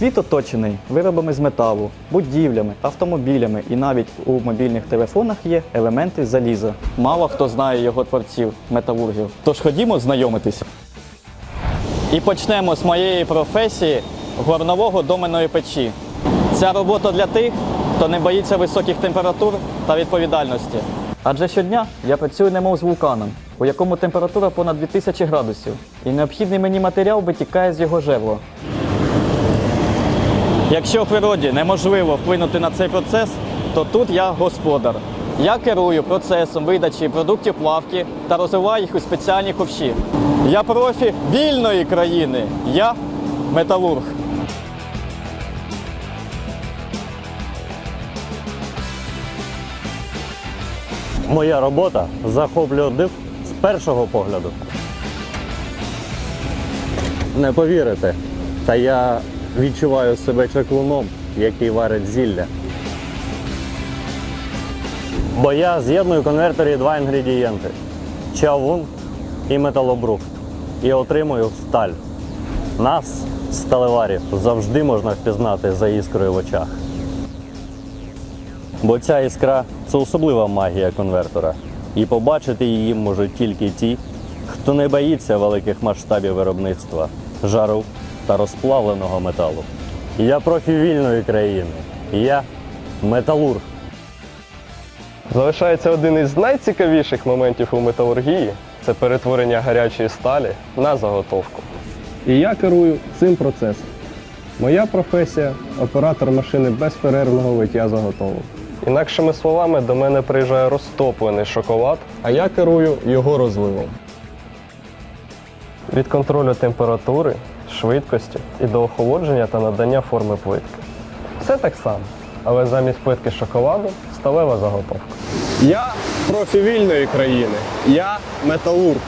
Світ оточений виробами з металу, будівлями, автомобілями і навіть у мобільних телефонах є елементи заліза. Мало хто знає його творців, металургів. Тож ходімо знайомитися. І почнемо з моєї професії горнового доменної печі. Ця робота для тих, хто не боїться високих температур та відповідальності. Адже щодня я працюю немов з вулканом, у якому температура понад 2000 градусів, і необхідний мені матеріал витікає з його жевла. Якщо в природі неможливо вплинути на цей процес, то тут я господар. Я керую процесом видачі продуктів плавки та розвиваю їх у спеціальні ковші. Я профі вільної країни. Я металург. Моя робота захоплює див з першого погляду. Не повірите, та я відчуваю себе чаклуном, який варить зілля. Бо я з'єдную в конвертері два інгредієнти чавун і металобрухт. І отримую сталь. Нас, сталеварів, завжди можна впізнати за іскрою в очах. Бо ця іскра це особлива магія конвертора. І побачити її можуть тільки ті, хто не боїться великих масштабів виробництва, жару та розплавленого металу. Я профі вільної країни. Я металург. Залишається один із найцікавіших моментів у металургії це перетворення гарячої сталі на заготовку. І я керую цим процесом. Моя професія оператор машини безперервного виття заготовок. Інакшими словами, до мене приїжджає розтоплений шоколад А я керую його розливом. від контролю температури, швидкості і до охолодження та надання форми плитки. Все так само, але замість плитки шоколаду сталева заготовка. Я профі вільної країни. Я металург.